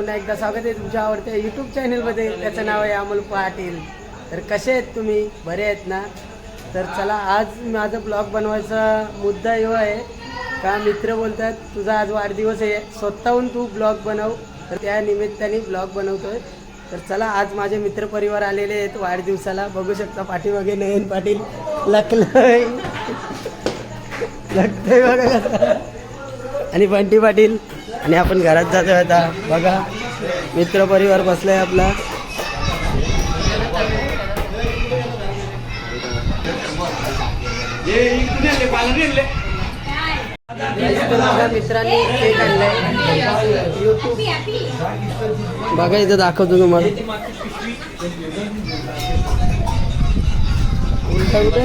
पुन्हा एकदा स्वागत आहे तुमच्या आवडत्या यूट्यूब चॅनलमध्ये त्याचं नाव आहे अमोल पाटील. तर कसे आहेत तुम्ही? बरे आहेत ना? तर चला आज माझा ब्लॉग बनवायचा मुद्दा एवढा आहे. का मित्र बोलतात तुझा आज वाढदिवस आहे. स्वतःहून तू ब्लॉग बनव. तर त्या निमित्ताने ब्लॉग बनवतोय. तर चला आज माझे मित्रपरिवार आलेले आहेत वाढदिवसाला. बघू शकता पाठीमागे नयन पाटील. लकलय लकतय बघा. आणि बंटी पाटील. आणि आपण घरात जातोय आता. बघा मित्रपरिवार बसलाय आपला. माझ्या मित्रांनी बघा इथं दाखवतो तुम्हाला. उलटा कुठे?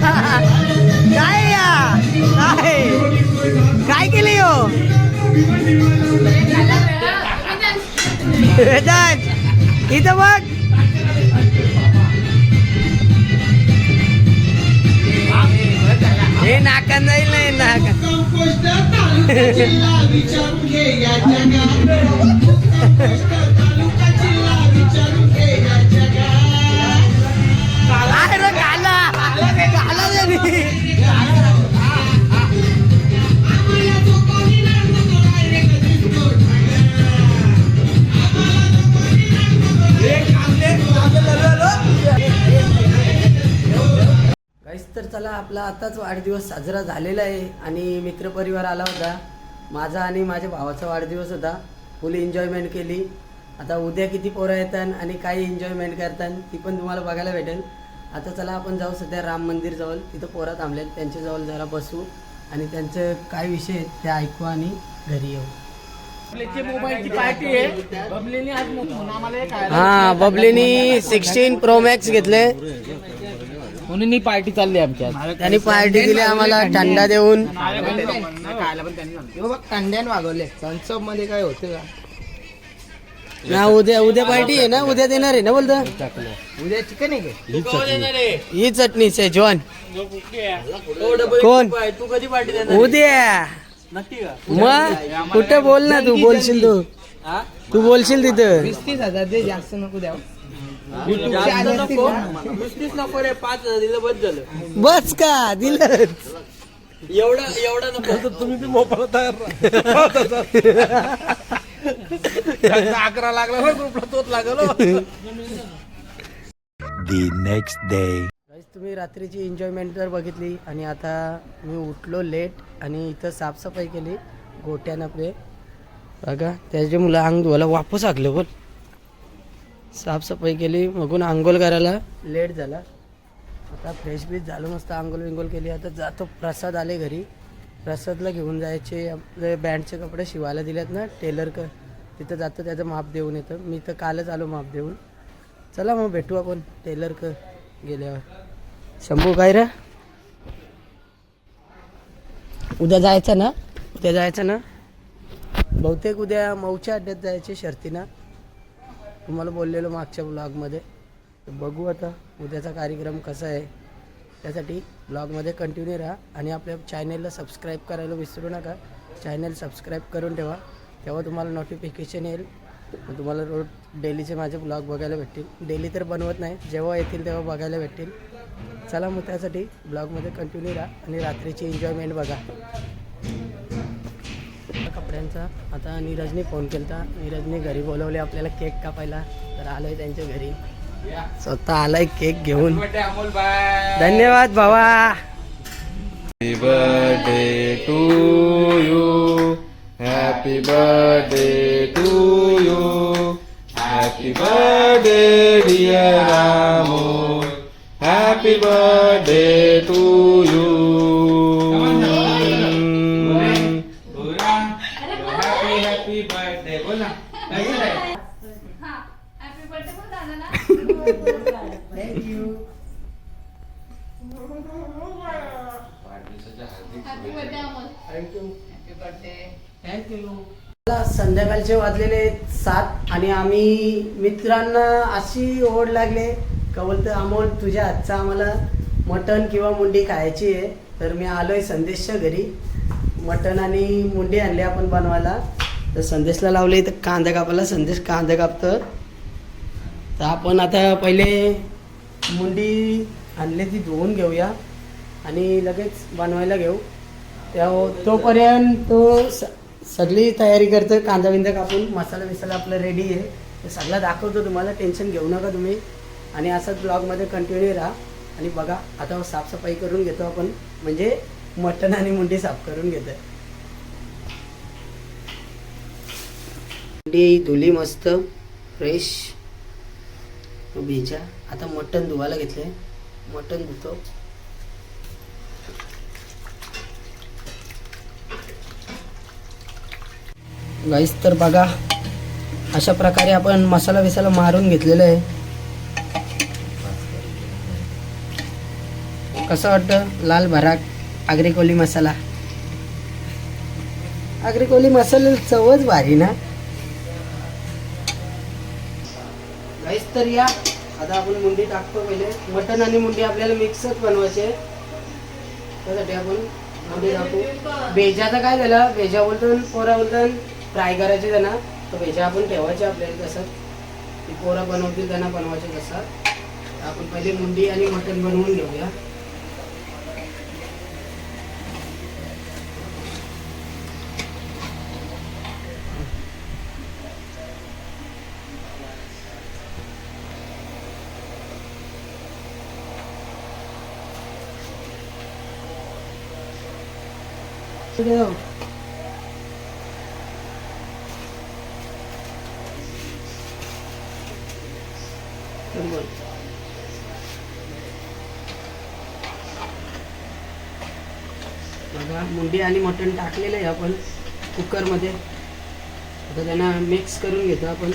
काय या? काय? काय केली हो? वेदांत इथं बघ. हे नाकात जाईल नाही नाका चला आपला आताच वाढदिवस साजरा झालेला आहे आणि मित्रपरिवार आला होता. माझा आणि माझ्या भावाचा वाढदिवस होता. फुल एन्जॉयमेंट केली. आता उद्या किती पोरं येतात आणि काय एन्जॉयमेंट करतात ती पण तुम्हाला बघायला भेटेल. आता चला आपण जाऊ सध्या राम मंदिर जवळ. तिथं पोरं थांबलेत. त्यांच्याजवळ जरा बसू आणि त्यांचं काय विषय आहेत ते ऐकू आणि घरी येऊ. मोबाईलची पार्टी आहे. बबलीने आज म्हणून आम्हाला एक हा बबलीनी सिक्स्टीन प्रो मॅक्स घेतले म्हणून ही पार्टी चालली आमची आज. त्यांनी पार्टी दिली आम्हाला थंडा देऊन. कांद्यान वागवले सनसपमध्ये काय होतं का? ना उद्या उद्या पार्टी आहे ना उद्या देणार आहे ना बोलतो? उद्या चिकन आहे का? ही चटणी. सेजवान कोण तू कधी पार्टी उद्या. नक्की का मग? कुठे बोल ना तू बोलशील तू. तू बोलशील तिथं. वीस तीस हजार दे जास्त नको द्या जास्त नको नुसतीच नको रे पाच दिलं बस झालं बस का दिलं एवढा एवढा नको. तुम्ही मोबाईल तयार अकरा लागला ना ग्रुपला तोच लागलो. The next day. Guys, तुम्ही रात्रीची एन्जॉयमेंट तर बघितली आणि आता मी उठलो लेट आणि इथं साफसफाई केली गोट्यानं आपले बघा त्याचे मुलं अंग धुवायला वापस आगले बोल साफसफाई केली मगून आंघोळ करायला. लेट झाला. आता फ्रेश बीच झालो मस्त आंघोळ विंघोळ केली. आता जातो प्रसाद आले घरी. प्रसादला घेऊन जायचे. आपले बँडचे कपडे शिवायला दिलेत ना टेलर क तिथं जातं त्याचं माप देऊन येतं. मी तर कालच आलो माप देऊन. चला मग भेटू आपण टेलर क गेल्यावर. शंभू काय रे? उद्या जायचं ना? उद्या जायचं ना? बहुतेक उद्या मऊच्या अड्ड्यात जायचे शर्तीना. तुम्हाला बोललेलो मागच्या ब्लॉगमध्ये तर बघू आता उद्याचा कार्यक्रम कसा आहे. त्यासाठी ब्लॉगमध्ये कंटिन्यू राहा आणि आपल्या चॅनेलला सबस्क्राईब करायला विसरू नका. चॅनेल सबस्क्राईब करून ठेवा. तेव्हा तुम्हाला नोटिफिकेशन येईल. मग तुम्हाला रोज डेलीचे माझे ब्लॉग बघायला भेटतील. डेली तर बनवत नाही. जेव्हा येतील तेव्हा बघायला भेटतील. चला मग त्यासाठी ब्लॉगमध्ये कंटिन्यू राहा आणि रात्रीची एन्जॉयमेंट बघा. त्यांचा आता नीरजने फोन केला होता नीरजने घरी बोलवले आपल्याला केक कापायला. तर आलोय त्यांच्या घरी. स्वतः आलाय केक घेऊन. धन्यवाद भावा. Happy birthday to you happy birthday to you happy birthday dear happy birthday to you मित्रांना अशी ओढ लागले. का बोलतं अमोल तुझ्या हातचा आम्हाला मटण किंवा मुंडी खायची आहे. तर मी आलोय संदेशच्या घरी. मटण आणि मुंडी आणली आपण बनवायला. तर संदेशला लावले तर कांदा कापायला. संदेश कांदा कापतं तर आपण आता पहिले मुंडी आणली ती धुवून घेऊया आणि लगेच बनवायला घेऊ. त्या तोपर्यंत तो स सगळी तयारी करतो कांदा बिंदा कापून मसाला बिसाला आपला रेडी आहे. ते सगळं दाखवतो तुम्हाला. टेन्शन घेऊ नका तुम्ही. आणि असंच ब्लॉगमध्ये कंटिन्यू राहा. आणि बघा आता साफसफाई करून घेतो आपण. म्हणजे मटण आणि मुंडी साफ करून घेतो मुंडी धुली मस्त फ्रेश भेजा. आता मटण धुवायला घेतले मटण धुतो. गाईस तर बघा अशा प्रकारे आपण मसाला विसाला मारून घेतलेला आहे. कसं वाटतं? लाल भराक आगरी कोली मसाला. आगरी कोली मसाला चवच भारी ना? काहीच तर या. आता आपण मुंडी टाकतो पहिले. मटण आणि मुंडी आपल्याला मिक्सच बनवायचे त्यासाठी आपण मुंडी टाकू. भेजाचं काय झालं? भेजा बोलतो पोरा बोलतो फ्राय करायचे त्यांना. तर भेजा आपण ठेवायचे आपल्याला कसं ती पोरा बनवतील त्यांना बनवायचे कसं आपण पहिले मुंडी आणि मटण बनवून घेऊया. इकडे जाऊ. बरोबर. बघा आणि मटण टाकलेलं आहे आपण कुकरमध्ये. आता त्यांना मिक्स करून घेतो आपण.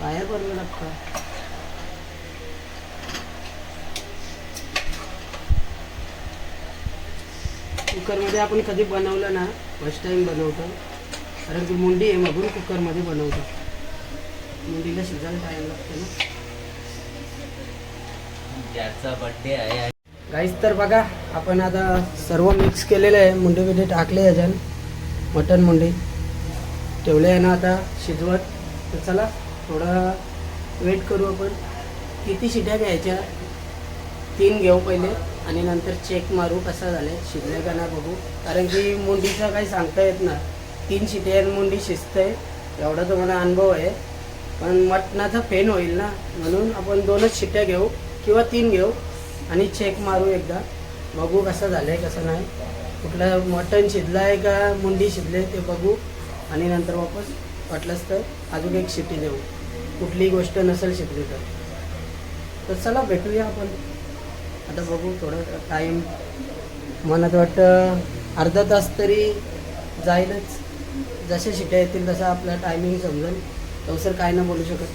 पाया पडलं लागतं कुकरमध्ये आपण कधी बनवलं ना फर्स्ट टाइम बनवतो. कारण की मुंडी आहे मधून कुकरमध्ये बनवतो. मुंडीला शिजायला टाईम लागतो ना. ज्याचा बड्डे आहे गाईस तर बघा आपण आता सर्व मिक्स केलेलं आहे. मुंडे बिंडे टाकले याच्यात मटन मुंडे. ठेवले आहे ना आता शिजवत. तर चला थोडा वेट करू आपण. किती शिट्या घ्यायच्या? तीन घेऊ पहिले आणि नंतर चेक मारू कसा झाले शिजले का ना बघू. कारण की मुंडीचं काही सांगता येत ना तीन शिट्या मुंडी शिजते. एवढा तो मला अनुभव आहे. पण मटणाचा फेन होईल ना. म्हणून आपण दोनच शिट्या घेऊ. किंवा तीन घेऊ आणि चेक मारू एकदा. बघू कसं झालं आहे कसं नाही. कुठलं मटण शिजलं आहे का मुंडी शिजले ते बघू. आणि नंतर वापस वाटलंच तर अजून एक शिट्टी देऊ. कुठलीही गोष्ट नसेल शिकली तर. तर चला भेटूया आपण. आता बघू थोडं टाईम मनात वाटतं अर्धा तास तरी जाईलच. जशा शिट्या येतील तसा आपला टायमिंग समजेल. तवसर काय ना बोलू शकत.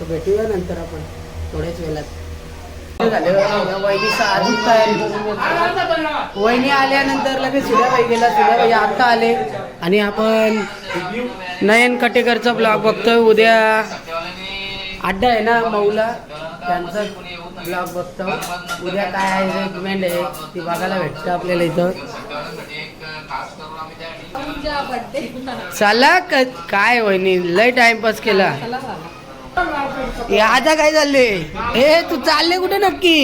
तर भेटूया नंतर आपण थोड्याच वेळात. वहिनीचा तयारी वहिनी आल्यानंतर लगेच सुधाबाई गेला सुधाबाई आता आले. आणि आपण नयन कटेकरचा ब्लॉग बघतोय. उद्या अड्डा आहे ना मऊला? त्यांचा ब्लॉग बघतो. उद्या काय आहे रेकमेंड आहे ती बघायला भेटतं आपल्याला इथं. चला काय वहिनी? लय टाइमपास केला. हे आता काय चालले हे तू चालले कुठे नक्की?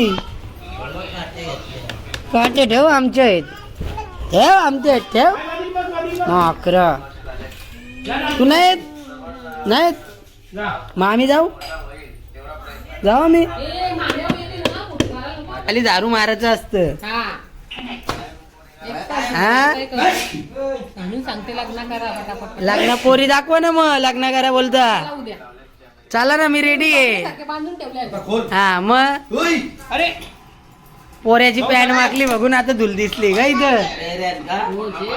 काटे ठेव आमच्या आहेत ठेव आमचे आहेत ठेव. हा, अकरा. तू नाही येत? नाही येत? मग आम्ही जाऊ? जाऊ आम्ही. खाली दारू मारायचं असतं. हा? लग्न पोरी दाखवा ना मग लग्न करा बोलता. चला ना मी रेडी आहे. सारखे बांधून ठेवले हा मग? अरे. पोऱ्याची पॅन्ट मागली बघून आता धुल दिसली का इथं.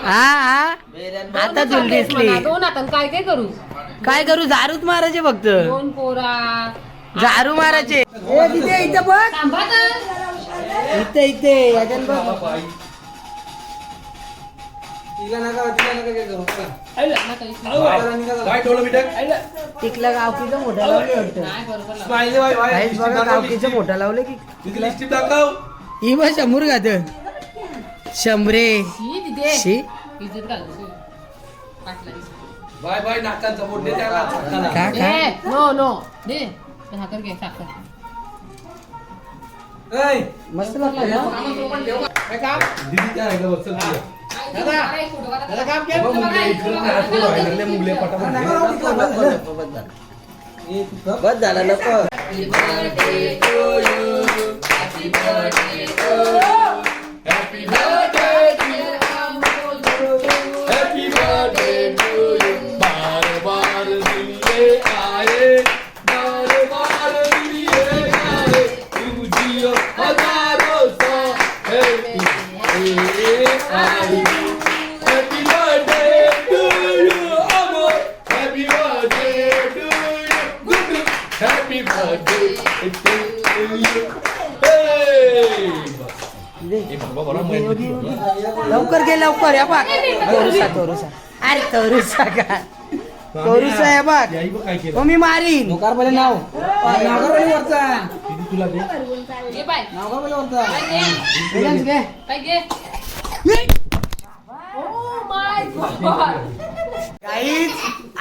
हा. हा आता धुल दिसली. दोन आता काय काय करू? काय करू? झारूच मारायचे फक्त. दोन पोरा झारू मारायचे. ए, तिथे इथं बघ. थांबा तर. इथे इथे याच्यात बघ. टिकला गावकीचं मोठा लावले वाटतं. बघा गावकीचं मोठा लावले की ही बघ शंभर गात. शंभरे. शी बाय बाय नाकांचा त्याला. का का? ए, नो नो. दे. साखर घे साखर. मस्त लागलं ना? दिदी त्या राहिलं बघ चल पुढे. दादा दादा काम केलं बघ, मुंगले इकडून नाही, हातून राहिले, मुंगले पटापट घे. बस झाला नको Happy birthday to you. लवकर घे लवकर. या बघ. तोरुसा तोरुसा. अरे तोरुसा का? तोरुसा आहे बघ. हो मी मारीन. नोकार पहिले नाव. नावकार पहिले वरचा. तुला दे? वरचा. घे. Oh my God. काहीच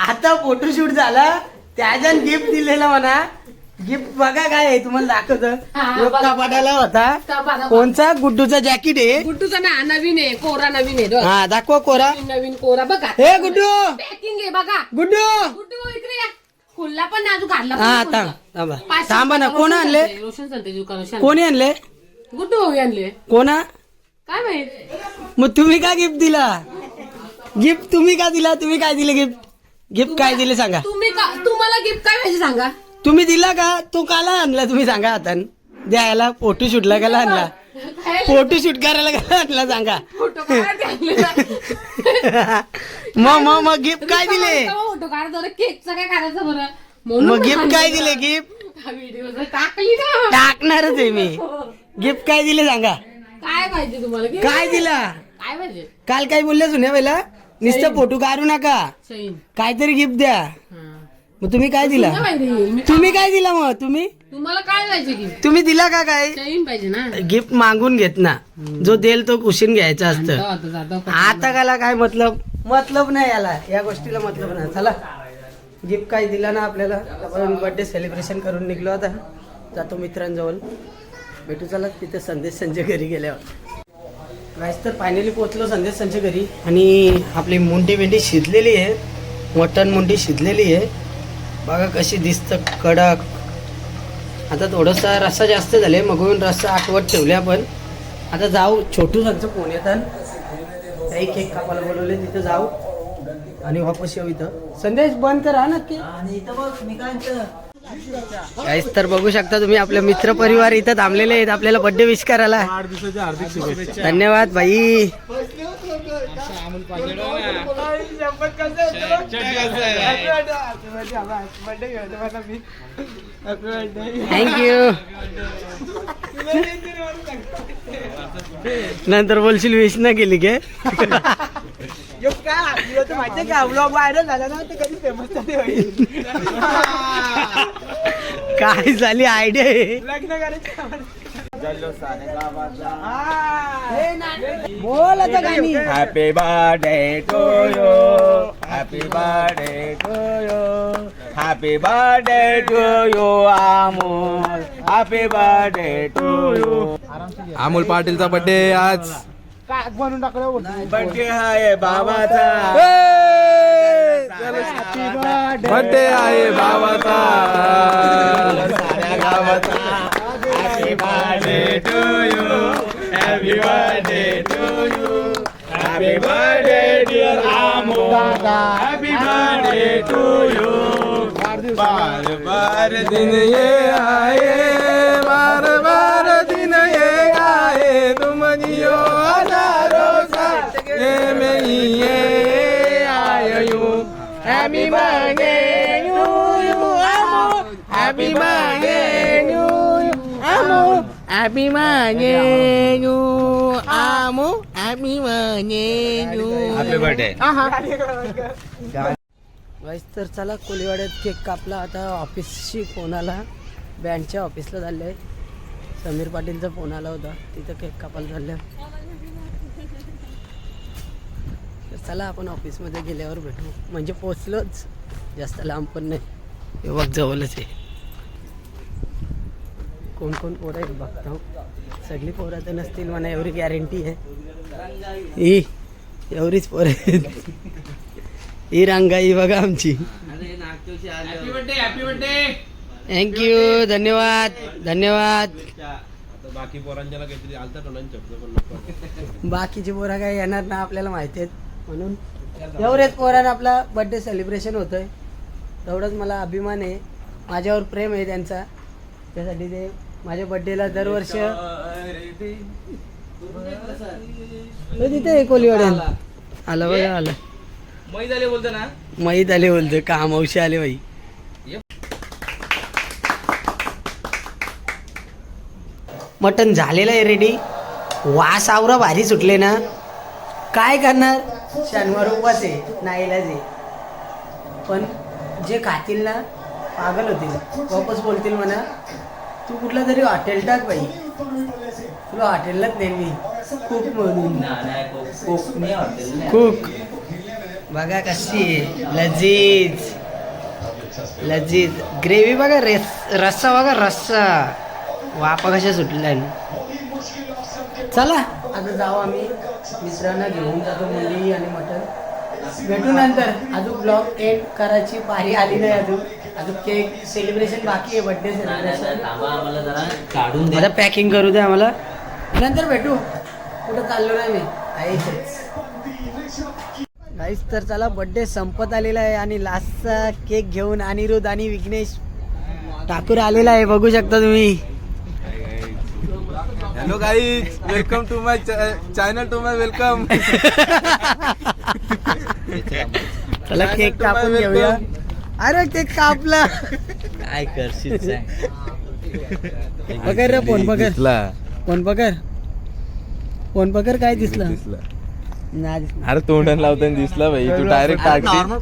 आता फोटोशूट झाला. त्याच्यात गिफ्ट दिलेलं म्हणा. गिफ्ट बघा काय आहे तुम्हाला दाखवतो. हा, बघा. कपाटाला होता. का. कोणचा? गुड्डूचा जॅकेट आहे. गुड्डूचा ना नवीन आहे कोरा नवीन आहे बघ. हा दाखवा कोरा. नवीन नवीन कोरा बघा. हे गुड्डू! पॅकिंग आहे बघा. गुड्डू! गुड्डू इकडे या. खुल्ला पण ना हा खुल्ला. थांब थांबा. पाचशे थांबा ना कोण रोशन आणले चालते, रोशन चालते दुकान कोणी आणले? गुड्डू भाऊ आणले. कोणा? काय माहीत? मग तुम्ही काय गिफ्ट दिला? गिफ्ट तुम्ही का दिला? तुम्ही काय दिले गिफ्ट गिफ्ट काय दिले सांगा. तुम्ही का तुम्हाला गिफ्ट काय पाहिजे सांगा? तुम्ही दिला का? तो काला आणला तुम्ही सांगा आता द्यायला फोटो शूटला काला आणला फोटो शूट करायला काला आणला सांगा. मग मग मग गिफ्ट काय दिले? फोटो काढ जरा केकचं काय करायचं बरं? म्हणून मग गिफ्ट काय दिले गिफ्ट टाकणारच आहे मी. गिफ्ट काय दिले सांगा. काय पाहिजे तुम्हाला? काय दिला? काय पाहिजे? काल काय बोलले सुन्या पहिला नुसतं फोटो काढू नका. काहीतरी गिफ्ट द्या. मग तुम्ही काय दिला? तुम्ही काय दिला मग? तुम्ही? तुम्हाला काय पाहिजे तुम्ही दिला का काय? पाहिजे ना. गिफ्ट मागून घेत ना. जो देल तो कुशीन घ्यायचा असतं. आता काला काय मतलब? मतलब नाही याला. या गोष्टीला मतलब नाही. चला. गिफ्ट काय दिला ना आपल्याला? आपण बर्थडे सेलिब्रेशन करून निघलो आता. जातो मित्रांजवळ. भेटू चला. तिथे संदेश संजय घरी गेल्यावर. गाईस तर फायनली पोहोचलो संदेश संजय घरी. आणि आपली मुंडी बिंडी शिजलेली आहे. मटण मुंडी शिजलेली आहे. बघा कशी दिसतं कडक. आता थोडासा रस्सा जास्त झाले मगून रस्सा आठवत ठेवले आपण आता जाऊ छोटू सांगतो फोन येतात काही केक कापायला बोलवले तिथं जाऊ. आणि वापस येऊ इथं. संदेश बंद करा नक्की. आणि इथं बघ मी काय काहीच तर बघू शकता तुम्ही आपले मित्र परिवार इथं थांबलेले आहेत. आपल्याला बर्थडे विश करायला. धन्यवाद भाई. थँक्यू नंतर बोलशील विश ना केली के? काय यो तर माहितीये का ब्लॉग व्हायरल झाला ना ते कधी फेमस झाले होईल काय झाली आयडिया आहे लग्न करायचं बोल आता गाणी happy birthday to you happy birthday to you happy birthday to you Amol happy birthday to you Amol पाटीलचा birthday आज. बनवून टाकलं बर्थडे आहे बाबाचा. बर्थडे आहे बाबाचा. साऱ्या गावाचा. Happy birthday to you happy birthday to you happy birthday dear Amol happy birthday to you बार बार दिन ये आए बार बार दिन ये आए तुम जियो। ही ये आए you happy birthday you you Amol happy birthday you Amol happy birthday you Amol happy birthday you happy birthday vice तर चला कोलीवाड्यात केक कापला. आता ऑफिसशी फोन आला. बँडच्या ऑफिसला चालले आहे समीर पाटीलचा फोन आला होता. तिथं केक कापायला चाललं तर चला आपण ऑफिसमध्ये गेल्यावर भेटू. म्हणजे पोचलोच. जास्त लांब पण नाही. बघ जवळच आहे. कोण कोण पोरं आहेत बघता सगळी पोरं तर नसतील म्हणा एवढी गॅरंटी आहे. ही एवढीच पोरं आहेत. ही रांगाई बघा आमची. थँक्यू धन्यवाद धन्यवाद. बाकी नको बाकीची पोरं काय येणार ना आपल्याला माहिती आहेत. म्हणून एवढेच पोरांना आपला बर्थडे सेलिब्रेशन होतोय. तेवढंच मला अभिमान आहे. माझ्यावर प्रेम आहे त्यांचा. त्यासाठी ते माझ्या बर्थडेला दरवर्ष तिथे आहे कोलीवाड्याला आलं. बघा आलं. मै झाले बोलतो ना? माहीत आले बोलतो. का मावशी आले बाई? मटन झालेलं आहे रेडी वास आवरा भारी सुटले ना. काय करणार? शनिवार उपास आहे नाईलाज आहे. पण जे खातील ना पागल होतील. वापस बोलतील म्हणा तू कुठलं तरी हॉटेल टाक बाई. तुला हॉटेललाच नेल मी. खूप म्हणून. कुक बघा कशी आहे. लजीज. लजीज. ग्रेव्ही बघा रेस रस्सा बघा रस्सा. वापा कशा सुटल्या. चला. आता जाऊ आम्ही. मित्रांना घेऊन जातो मुली आणि मटन भेटू नंतर अजून ब्लॉग एंड करायची पारी आली नाही अजून. अजून केक सेलिब्रेशन बाकी आहे बर्थडे सेलिब्रेशन आता पॅकिंग करू दे आम्हाला. नंतर भेटू. कुठं चाललो नाही मी. आहे गाईस तर चला बर्थडे संपत आलेला आहे आणि लास्टचा केक घेऊन अनिरुद्ध आणि विघ्नेश ठाकूर आलेला आहे. बघू शकता तुम्ही. Hello guys welcome to my channel to my welcome चला केक कापून घेऊया. अरे केक कापला. काय करशील पकड रे फोन पकड फोन पकड फोन पकड काय दिसलं. दिसला? नाही दिसलं. अरे तोंड लावताना दिसला भाई तू डायरेक्ट टाकते नॉर्मल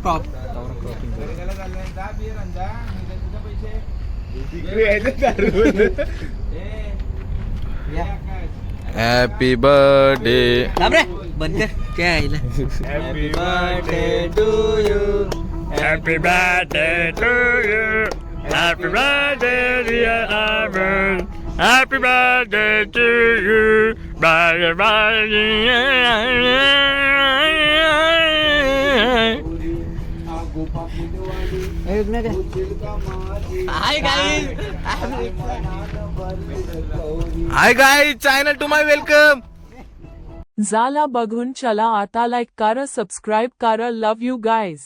हॅपी बर्थडे बंद काय आईला happy birthday to you happy birthday to you happy birthday dear Amol happy birthday to you bye bye hi guys hi guy channel to my welcome झाला बघून चला आता लाईक करा subscribe करा. लव you guys